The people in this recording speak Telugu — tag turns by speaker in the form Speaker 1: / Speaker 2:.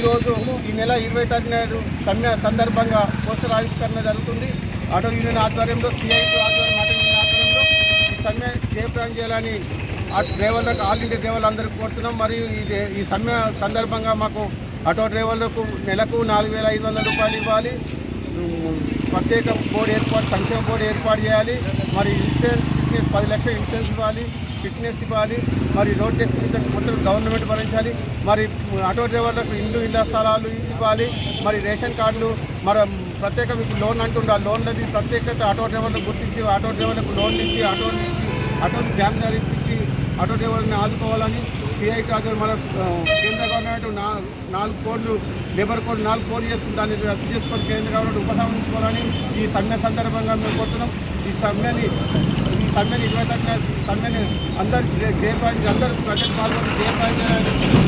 Speaker 1: ఈరోజు ఈ నెల ఇరవై తారీఖు నాడు సమ్మె సందర్భంగా పోస్టర్ ఆవిష్కరణ జరుగుతుంది. ఆటో యూనియన్ ఆధ్వర్యంలో సిఐటి ఆధ్వర్యం ఆటో యూనియన్ ఆధ్వర్యంలో ఈ సమ్మె జయప్రాణం చేయాలని ఆ డ్రైవర్లకు ఆల్ ఇండియా డ్రైవర్లందరికీ కోరుతున్నాం. మరియు ఇది ఈ సమ్మె సందర్భంగా మాకు ఆటో డ్రైవర్లకు నెలకు నాలుగు వేల ఐదు వందల రూపాయలు ఇవ్వాలి. ప్రత్యేక బోర్డు ఏర్పాటు సంక్షేమ బోర్డు ఏర్పాటు చేయాలి. మరి ఇన్సూరెన్స్ ఫిట్నెస్ పది లక్షల ఇన్సూరెన్స్ ఇవ్వాలి ఫిట్నెస్ ఇవ్వాలి. మరి రోడ్ ట్యాక్స్ మొత్తం గవర్నమెంట్ భరించాలి. మరి ఆటో డ్రైవర్లకు ఇల్లు ఇళ్ళ స్థలాలు ఇవ్వాలి. మరి రేషన్ కార్డులు మరి ప్రత్యేక మీకు లోన్ అంటుండే ఆ లోన్లది ప్రత్యేకత ఆటో డ్రైవర్లకు గుర్తించి ఆటో డ్రైవర్లకు లోన్లు ఇచ్చి ఆటోలు ఇచ్చి ఆటో బ్యాంక్ ఇప్పించి ఆటో డ్రైవర్ని ఆదుకోవాలని సిఐ కాదు మన కేంద్ర గవర్నమెంట్ నాలుగు కోట్లు లేబర్ కోడ్ నాలుగు కోట్లు చేస్తుంది. దాన్ని రద్దు చేసుకొని కేంద్ర గవర్నమెంట్ ఉపసంహరించుకోవాలని ఈ సమ్మె సందర్భంగా మేము కోరుతున్నాం. ఈ సమ్మెని ఈ సమ్మెని ఇరవై తక్కువ సమ్మెని అందరు జయపాయి అందరూ ప్రజలు పాల్గొని జయపాయి